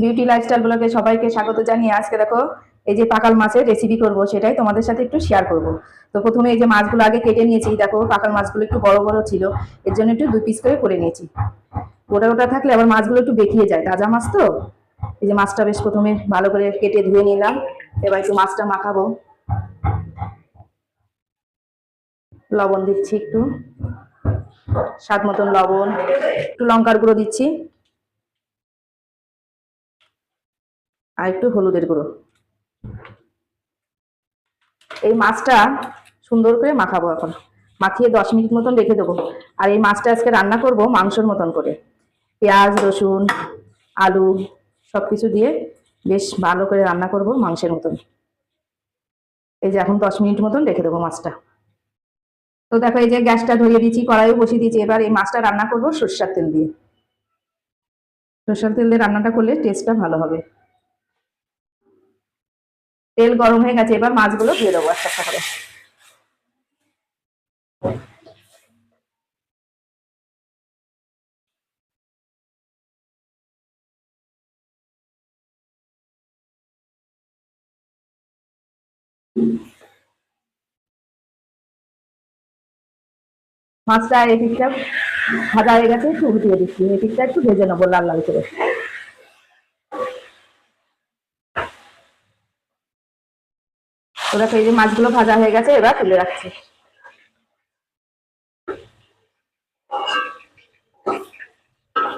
Beauty lifestyle ব্লগে সবাইকে স্বাগত জানিয়ে আজকে দেখো, এই যে পাকাল মাছের রেসিপি করব সেটাই তোমাদের সাথে একটু শেয়ার করব। তো প্রথমে এই যে মাছগুলো আগে কেটে নিয়েছি, দেখো পাকাল মাছগুলো একটু বড় বড় ছিল, এর জন্য একটু দুই পিস করে করে নিয়েছি। গোটা গোটা থাকলে আবার মাছগুলো একটু বেঁকিয়ে যায়, তাজা মাছ তো? এই যে মাছটা বেশ প্রথমে ভালো করে কেটে ধুয়ে নিলাম, এবার একটু মাছটা মাখাবো। লবণ দিচ্ছি একটু, স্বাদ মতন লবণ, একটু লঙ্কার গুঁড়ো দিচ্ছি। আর একটু হলুদের গুঁড়ো। এই মাছটা সুন্দর করে মাখাবো এখন। মাখিয়ে দশ মিনিট মতন রেখে দেবো। আর এই মাছটা আজকে রান্না করব মাংসর মতন করে। পেঁয়াজ, রসুন, আলু সব কিছু দিয়ে বেশ ভালো করে রান্না করব মাংসের মতন। এই যে এখন দশ মিনিট মতন রেখে দেবো মাছটা। তো দেখো এই যে গ্যাসটা ধরিয়ে দিচ্ছি, কড়াইও বসিয়ে দিয়েছি এবার এই মাছটা রান্না করব সর্ষার তেল দিয়ে। সর্ষার তেল দিয়ে রান্নাটা করলে টেস্টটা ভালো হবে। তেল গরম হয়ে গেছে, এবার মাছগুলো দিয়ে দেবো একটা একটা করে। মাছটা পিঠটা ভাজা হয়ে গেছে, একটু উঠিয়ে দিচ্ছি। পিঠটা একটু ভেজে নেব লাল লাল করে। তো দেখো এই যে মাছগুলো ভাজা হয়ে গেছে, এবার তুলে রাখছি।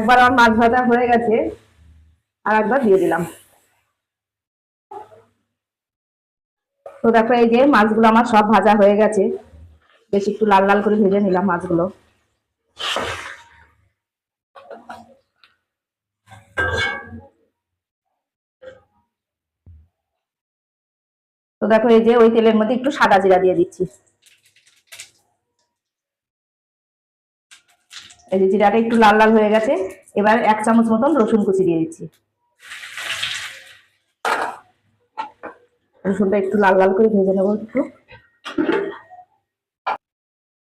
একবার আমার মাছ ভাজা হয়ে গেছে, আর একবার দিয়ে দিলাম। তো দেখো, এই যে মাছগুলো আমার সব ভাজা হয়ে গেছে। বেশ একটু লাল লাল করে ভেজে নিলাম মাছগুলো। তো দেখো এই যে ওই তেলের মধ্যে একটু সাদা জিরা দিয়ে দিচ্ছি। এই যে জিরাটা একটু লাল লাল হয়ে গেছে, এবার এক চামচ মতন রসুন কুচি দিয়ে দিচ্ছি। রসুনটা একটু লাল লাল করে ভেজে নেব একটু।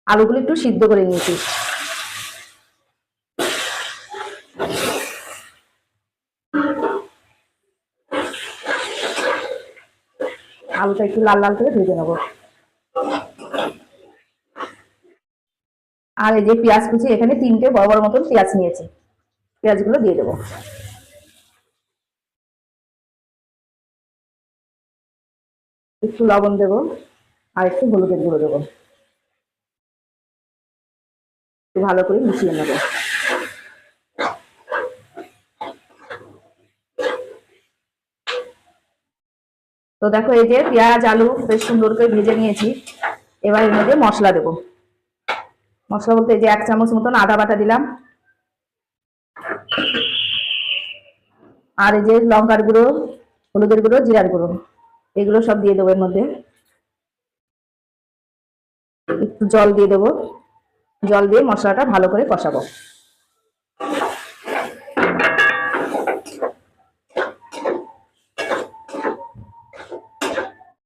আলুগুলো একটু সিদ্ধ করে নিয়েছি। আলুটা একটু লাল লাল করে ভেজে নেব। আর এই যে পেঁয়াজ কুচি, এখানে তিনটে বড় বড় মতন পেঁয়াজ নিয়েছি। পেঁয়াজগুলো দিয়ে দেবো। একটু লবণ দেবো, আর একটু হলুদের গুঁড়ো দেবো। ভালো করে মিশিয়ে নেব। তো দেখো এই যে পেঁয়াজ, আলু বেশ সুন্দর করে ভেজে নিয়েছি। এবার এর মধ্যে মশলা দেবো। মশলা বলতে এই যে এক চামচ মতন আদা বাটা দিলাম। আর এই যে লঙ্কার গুঁড়ো, হলুদের গুঁড়ো, জিরার গুঁড়ো, এগুলো সব দিয়ে দেবো এর মধ্যে। একটু জল দিয়ে দেবো। জল দিয়ে মশলাটা ভালো করে কষাবো।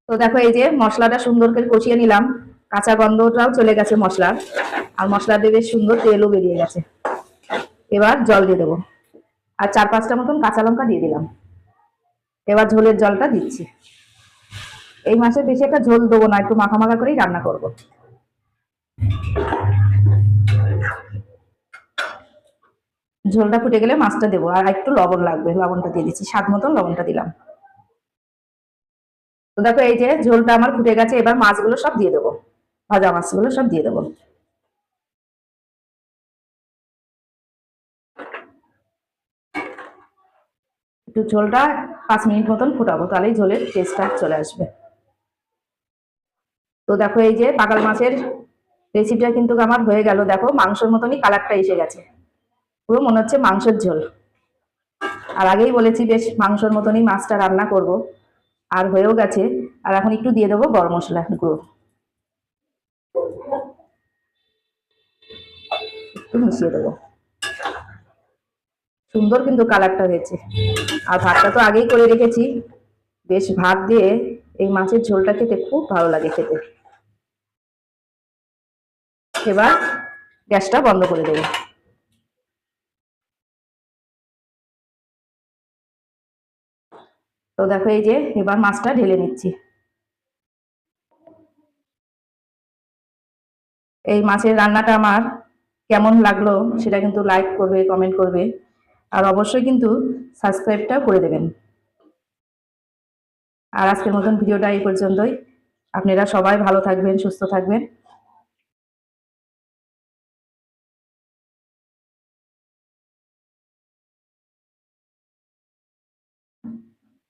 তো দেখো এই যে মশলাটা সুন্দর করে কষিয়ে নিলাম। কাঁচা গন্ধটাও চলে গেছে মশলার। আর মশলা দিয়ে বেশ সুন্দর তেলও বেরিয়ে গেছে। এবার জল দিয়ে দেবো। আর চার পাঁচটা মতন কাঁচা লঙ্কা দিয়ে দিলাম। এবার ঝোলের জলটা দিচ্ছি। এই মাসে বেশি একটা ঝোল দেবো না, একটু মাখা মাখা করেই রান্না করব। ঝোলটা ফুটে গেলে মাছটা দেবো। আর একটু লবণ লাগবে, লবণটা দিয়ে দিচ্ছি। স্বাদ মতন লবণটা দিলাম। তো দেখো এই যে ঝোলটা আমার ফুটে গেছে, এবার মাছগুলো সব দিয়ে দেবো। ভাজা মাছগুলো সব দিয়ে দেবো। একটু ঝোলটা পাঁচ মিনিট মতন ফুটাবো, তাহলেই ঝোলের টেস্টটা চলে আসবে। তো দেখো এই যে পাকাল মাছের রেসিপিটা কিন্তু আমার হয়ে গেল। দেখো মাংসের মতনই কালারটা এসে গেছে। পুরো মনে হচ্ছে মাংসের ঝোল। আর আগেই বলেছি বেশ মাংসের মতনই মাছটা রান্না করব। আর হয়েও গেছে। আর এখন একটু দিয়ে দেবো গরম মশলা গুঁড়ো। একটু মিশিয়ে দেবো। সুন্দর কিন্তু কালারটা হয়েছে। আর ভাতটা তো আগেই করে রেখেছি। বেশ ভাত দিয়ে এই মাছের ঝোলটা খেতে খুব ভালো লাগে খেতে। এবার গ্যাসটা বন্ধ করে দেবো। তো দেখো এই যে এবার মাছটা ঢেলে নিচ্ছি। এই মাছের রান্নাটা আমার কেমন লাগল সেটা কিন্তু লাইক করবে কমেন্ট করবে, আর অবশ্যই কিন্তু সাবস্ক্রাইবটা করে দেবেন। আর আজকের মতন ভিডিওটা এই পর্যন্তই। আপনারা সবাই ভালো থাকবেন, সুস্থ থাকবেন।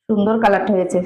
সুন্দর কালারটা হয়েছে।